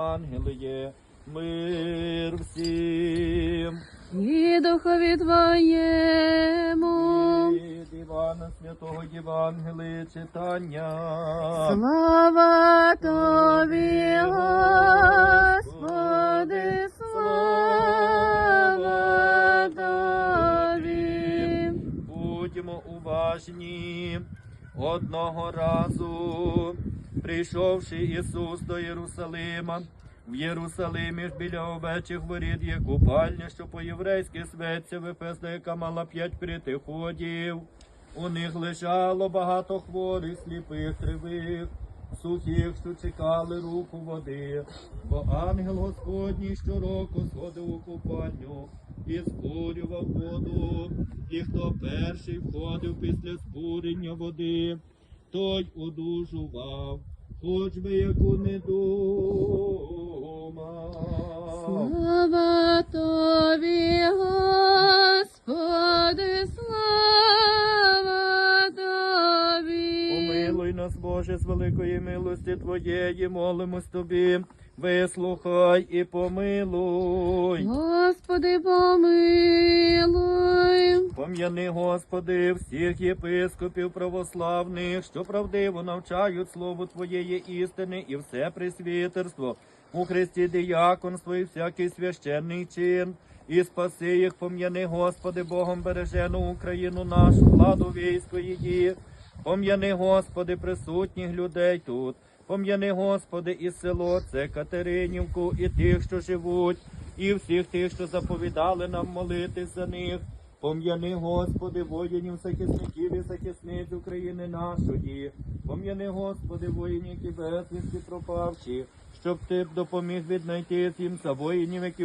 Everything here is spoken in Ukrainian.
ангели є, мир всім. І духові твоєму. Від Івана Святого Євангелія читання. Слава тобі, Господи, слава тобі. Будьмо уважні. Одного разу, прийшовши Ісус до Єрусалима, в Єрусалимі ж біля овечих воріт є купальня, що по-єврейськи светься Вифеста, яка мала п'ять перетиходів. У них лежало багато хворих, сліпих, кривих, сухих, що чекали руку води. Бо ангел Господній щороку сходив у купальню і збурював воду. І хто перший входив після збурення води, той одужував, хоч би яку не думав. Слава тобі, Господи, слава тобі. Помилуй нас, Боже, з великої милості Твоєї, молимось Тобі, вислухай і помилуй. Господи, помилуй. Пом'яни, Господи, всіх єпископів православних, що правдиво навчають слову Твоєї істини і все присвітерство у Христі діяконство і всякий священний чин. І спаси їх, пом'яни, Господи, Богом бережену Україну нашу, владу військо її. Пом'яни, Господи, присутніх людей тут. Пом'яни, Господи, і село, це Катеринівку, і тих, що живуть, і всіх тих, що заповідали нам молитись за них. Пом'яни, Господи, воїнів, захисників і захисниць України нашої. Пом'яни, Господи, воїнів, які безвісті пропавші, щоб ти допоміг віднайти їм за воїнів, які